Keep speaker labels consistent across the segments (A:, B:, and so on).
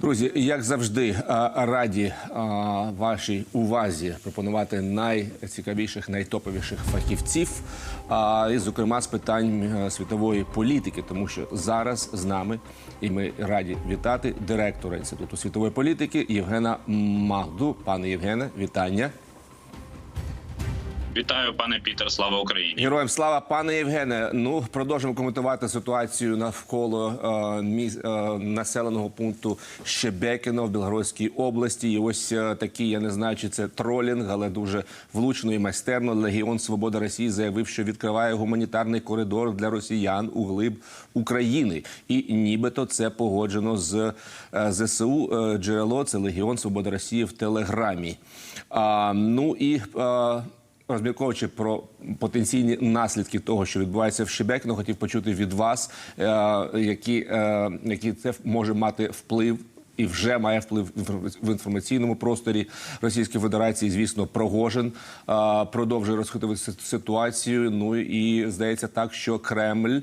A: Друзі, як завжди, раді вашій увазі пропонувати найцікавіших, найтоповіших фахівців, і, зокрема, з питань е, світової політики, тому що зараз з нами, і ми раді вітати директора інституту світової політики Євгена Магду. Пане Євгене, вітання.
B: Вітаю, пане Пітер. Слава Україні.
A: Героям слава, пане Євгене. Ну продовжимо коментувати ситуацію навколо е, е, населеного пункту Щебекіно в Білгородській області. І ось е, такий, я не знаю, чи це тролінг, але дуже влучно і майстерно. Легіон Свобода Росії заявив, що відкриває гуманітарний коридор для росіян у глиб України, і нібито це погоджено з е, ЗСУ. Е, Джерело це Легіон Свобода Росії в Телеграмі. А, ну і е, Розмірковуючи про потенційні наслідки того, що відбувається в Шебекіно, хотів почути від вас, е, які, е, які це може мати вплив. І вже має вплив в інформаційному просторі Російської Федерації. Звісно, Прогожин е, продовжує розхитувати ситуацію. Ну і здається так, що Кремль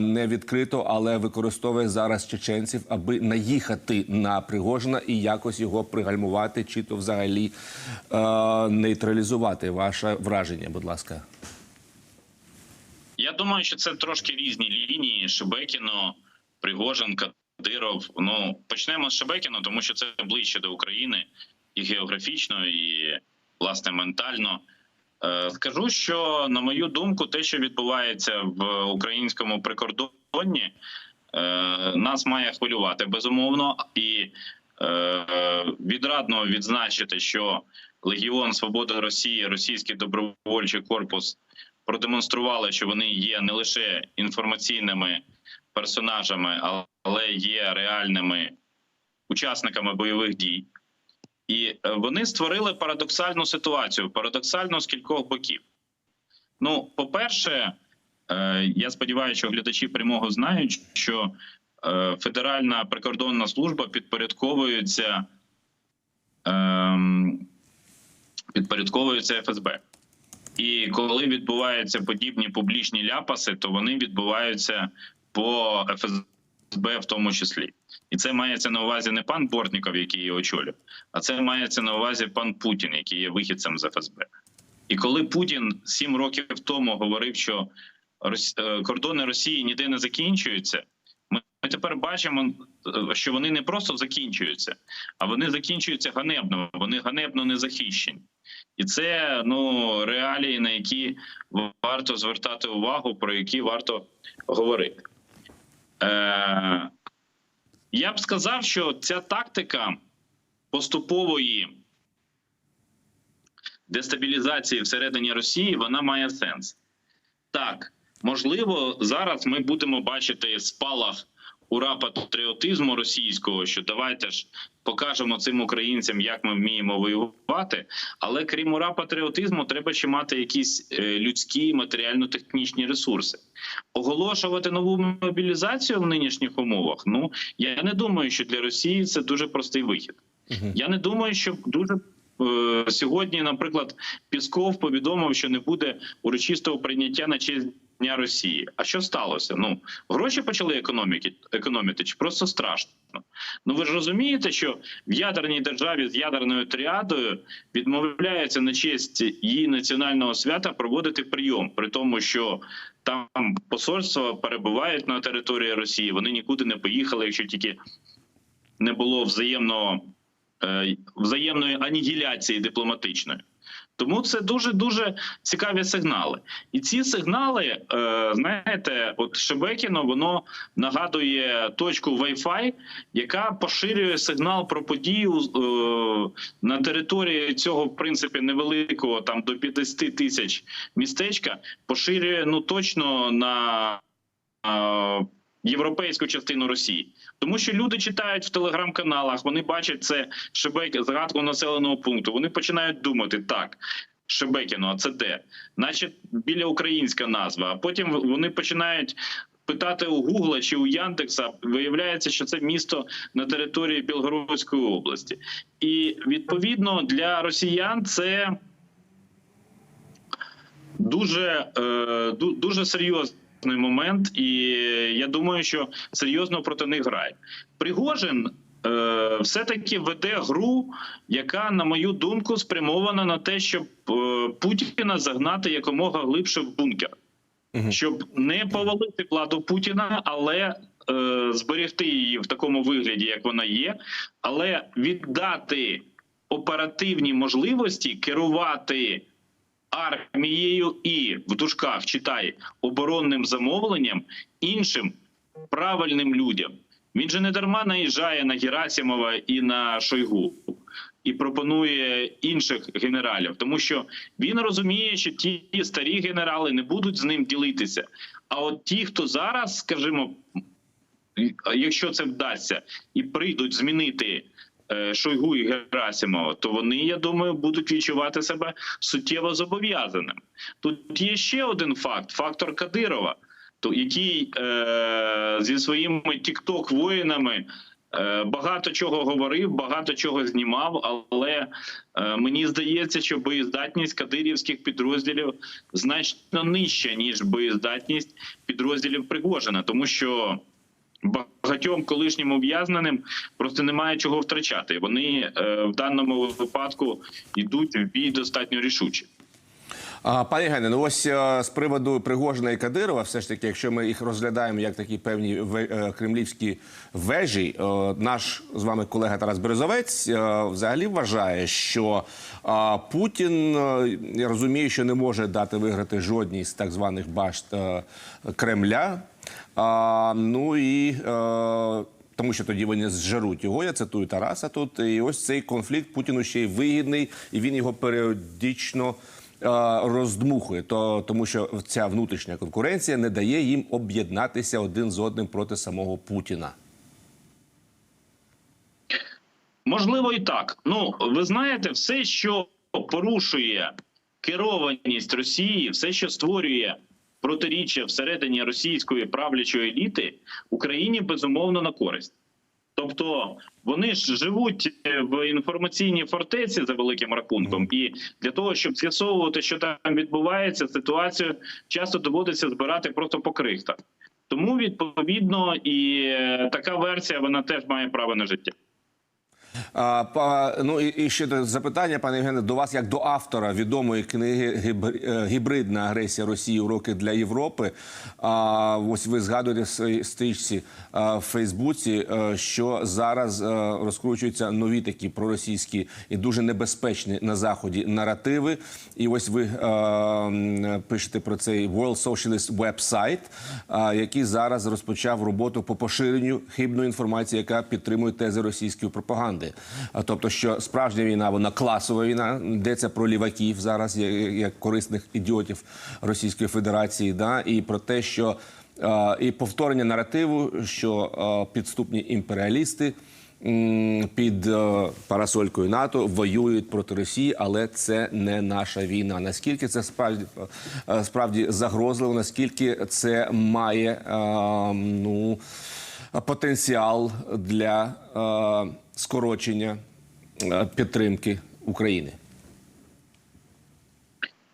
A: не відкрито, але використовує зараз чеченців, аби наїхати на Пригожина і якось його пригальмувати, чи то взагалі нейтралізувати. Ваше враження, будь ласка.
B: Я думаю, що це трошки різні лінії. Шебекіно, Пригожин, Кадиров. Ну почнемо з Шебекіно, тому що це ближче до України і географічно, і власне ментально. Е, Скажу, що на мою думку, те, що відбувається в українському прикордонні, е, нас має хвилювати безумовно, і е, відрадно відзначити, що Легіон Свобода Росії, Російський добровольчий корпус продемонстрували, що вони є не лише інформаційними персонажами, але є реальними учасниками бойових дій. І е, вони створили парадоксальну ситуацію, парадоксально з кількох боків. Ну, по-перше, е, я сподіваюся, що глядачі прямого знають, що е, Федеральна прикордонна служба підпорядковується, ем, підпорядковується ФСБ. І коли відбуваються подібні публічні ляпаси, то вони відбуваються по ФСБ в тому числі. І це мається на увазі не пан Бортніков, який її очолює, а це мається на увазі пан Путін, який є вихідцем з ФСБ. І коли Путін сім років тому говорив, що е, кордони Росії ніде не закінчуються, ми тепер бачимо, е, що вони не просто закінчуються, а вони закінчуються ганебно. Вони ганебно не захищені. І це ну реалії, на які варто звертати увагу, про які варто говорити. Е, я б сказав, що ця тактика поступової дестабілізації всередині Росії вона має сенс. Так, можливо, зараз ми будемо бачити спалах ура патріотизму російського, що давайте ж покажемо цим українцям, як ми вміємо воювати. Але крім ура патріотизму, треба ще мати якісь е, людські матеріально-технічні ресурси. Оголошувати нову мобілізацію в нинішніх умовах. Ну я не думаю, що для Росії це дуже простий вихід. Я не думаю, що дуже е, сьогодні, наприклад, Пісков повідомив, що не буде урочистого прийняття на честь Дня Росії. А що сталося? Ну гроші почали економіки економити, чи просто страшно? Ну ви ж розумієте, що в ядерній державі з ядерною тріадою відмовляється на честь її національного свята проводити прийом, при тому, що там посольства перебувають на території Росії. Вони нікуди не поїхали, якщо тільки не було взаємного е, взаємної анігіляції дипломатичної. Тому це дуже дуже цікаві сигнали. І ці сигнали, е, знаєте, от Шебекіно воно нагадує точку Wi-Fi, яка поширює сигнал про подію е, на території цього, в принципі, невеликого там до 50 тисяч містечка, поширює ну точно на. Європейську частину Росії, тому що люди читають в телеграм-каналах, вони бачать це Шебек, згадку населеного пункту. Вони починають думати так. Шебекіно, а це де? Наче біля українська назва. А потім вони починають питати у Гугла чи у Яндекса. Виявляється, що це місто на території Білгородської області, і відповідно для росіян це дуже, е, дуже серйозний момент, і я думаю, що серйозно проти них грає. Пригожин е, все-таки веде гру, яка, на мою думку, спрямована на те, щоб е, Путіна загнати якомога глибше в бункер,
A: Мгм.
B: щоб не повалити владу Путіна, але е, зберегти її в такому вигляді, як вона є, але віддати оперативні можливості керувати армією і в дужках читай оборонним замовленням іншим правильним людям. Він же не дарма наїжджає на Герасимова і на Шойгу і пропонує інших генералів, тому що він розуміє, що ті старі генерали не будуть з ним ділитися. А от ті, хто зараз, скажімо, якщо це вдасться, і прийдуть змінити Шойгу і Герасимова, то вони, я думаю, будуть відчувати себе суттєво зобов'язаним. Тут є ще один факт: фактор Кадирова, то який е, зі своїми тікток воїнами. е, Багато чого говорив, багато чого знімав, але е, мені здається, що боєздатність кадирівських підрозділів значно нижча ніж боєздатність підрозділів Пригожина, тому що багатьом колишнім ув'язненим просто немає чого втрачати. Вони е, в даному випадку йдуть в бій достатньо рішуче.
A: Пані Євгене, ну ось е, з приводу Пригожина і Кадирова, все ж таки, якщо ми їх розглядаємо як такі певні е, кремлівські вежі, наш з вами колега Тарас Березовець взагалі вважає, що Путін я розумію, що не може дати виграти жодній з так званих башт Кремля. А, ну і е, тому що тоді вони зжаруть його. Я цитую Тараса тут. І ось цей конфлікт Путіну ще й вигідний, і він його періодично е, роздмухує. То тому, що ця внутрішня конкуренція не дає їм об'єднатися один з одним проти самого Путіна.
B: Можливо, і так. Ну, ви знаєте, все, що порушує керованість Росії, все, що створює протиріччя всередині російської правлячої еліти, Україні безумовно на користь. Тобто вони ж живуть в інформаційній фортеці за великим рахунком, і для того, щоб з'ясовувати, що там відбувається, ситуацію часто доводиться збирати просто по крихтах. Тому відповідно і е, така версія вона теж має право на життя.
A: А, ну і, і ще запитання, пане Євгене, до вас як до автора відомої книги «Гібр- е, Гібридна агресія Росії. Уроки для Європи. А, ось ви згадуєте в своїй стрічці а, в Фейсбуці, е, що зараз е, розкручуються нові такі проросійські і дуже небезпечні на заході наративи. І ось ви е, м, пишете про цей World Socialist Website, а, який зараз розпочав роботу по поширенню хибної інформації, яка підтримує тези російської пропаганди. А, Тобто, що справжня війна, вона класова війна, йдеться про ліваків зараз, як, корисних ідіотів Російської Федерації, да, і про те, що і повторення наративу, що підступні імперіалісти під е, парасолькою НАТО воюють проти Росії, але це не наша війна. Наскільки це справді е, справді загрозливо? Наскільки це має е, ну потенціал для скорочення е, підтримки України?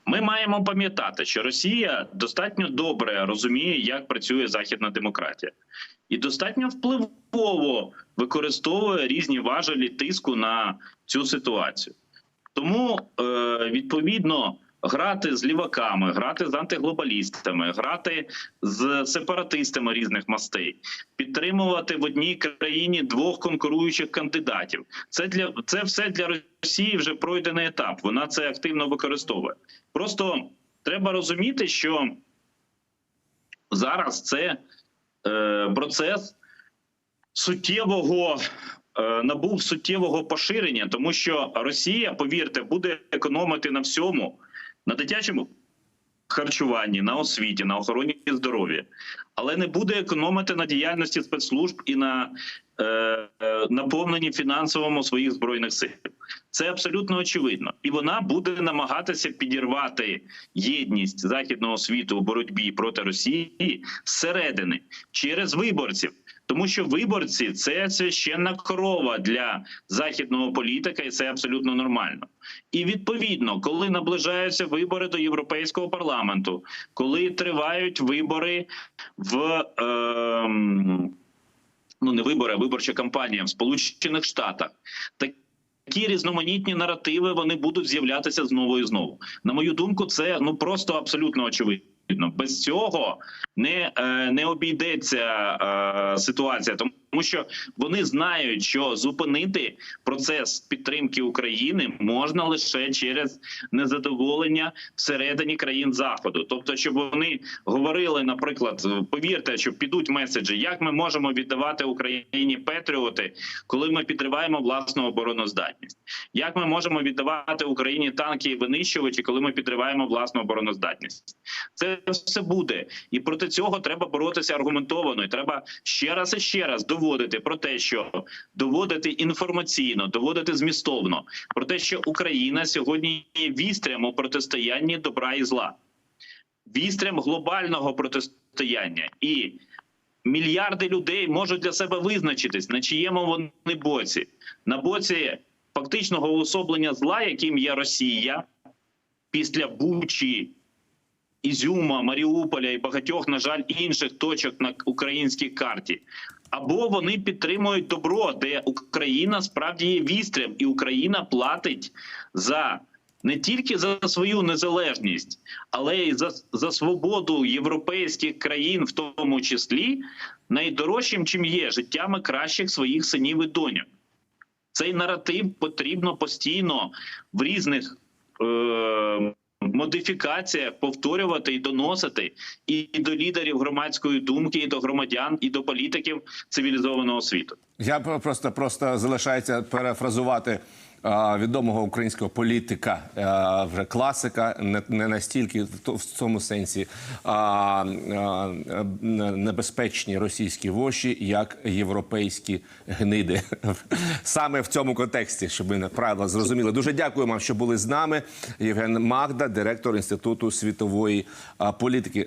B: Ми маємо пам'ятати, що Росія достатньо добре розуміє, як працює західна демократія, і достатньо впливово використовує різні важелі тиску на цю ситуацію. Тому е, відповідно грати з ліваками, грати з антиглобалістами, грати з сепаратистами різних мастей, підтримувати в одній країні двох конкуруючих кандидатів. Це для це все для Росії вже пройдений етап. Вона це активно використовує. Просто треба розуміти, що зараз це е, процес суттєвого е, набув суттєвого поширення, тому що Росія, повірте, буде економити на всьому, на дитячому харчуванні, на освіті, на охороні здоров'я, але не буде економити на діяльності спецслужб і на е, е, наповненні фінансовому своїх збройних сил. Це абсолютно очевидно, і вона буде намагатися підірвати єдність західного світу у боротьбі проти Росії зсередини через виборців. Тому що виборці це священна корова для західного політика, і це абсолютно нормально. І відповідно, коли наближаються вибори до європейського парламенту, коли тривають вибори в. Е, ну не вибори, а виборча кампанія в Сполучених Штатах. Так Такі різноманітні наративи вони будуть з'являтися знову і знову. На мою думку, це ну просто абсолютно очевидно. Без цього не, е, не обійдеться е, ситуація, тому що вони знають, що зупинити процес підтримки України можна лише через незадоволення всередині країн заходу. Тобто, щоб вони говорили, наприклад, повірте, що підуть меседжі, як ми можемо віддавати Україні Петріоти, коли ми підриваємо власну обороноздатність, як ми можемо віддавати Україні танки і винищувачі, коли ми підриваємо власну обороноздатність. Це все буде, і проти цього треба боротися аргументовано. І треба ще раз і ще раз доводити про те, що доводити інформаційно, доводити змістовно про те, що Україна сьогодні є вістрям у протистоянні добра і зла, вістрям глобального протистояння і. Мільярди людей можуть для себе визначитись, на чиєму вони боці, на боці фактичного уособлення зла, яким є Росія, після Бучі, Ізюма, Маріуполя і багатьох, на жаль, інших точок на українській карті. Або вони підтримують добро, де Україна справді є вістрям, і Україна платить за не тільки за свою незалежність, але й за, за свободу європейських країн, в тому числі найдорожчим, чим є життями кращих своїх синів і доньок. Цей наратив потрібно постійно в різних е- модифікаціях повторювати і доносити і до лідерів громадської думки, і до громадян, і до політиків цивілізованого світу.
A: Я про- просто просто залишається перефразувати відомого українського політика, вже класика, не, настільки в, цьому сенсі небезпечні російські воші, як європейські гниди. Саме в цьому контексті, щоб ви правильно зрозуміли. Дуже дякую вам, що були з нами. Євген Магда, директор інституту світової політики.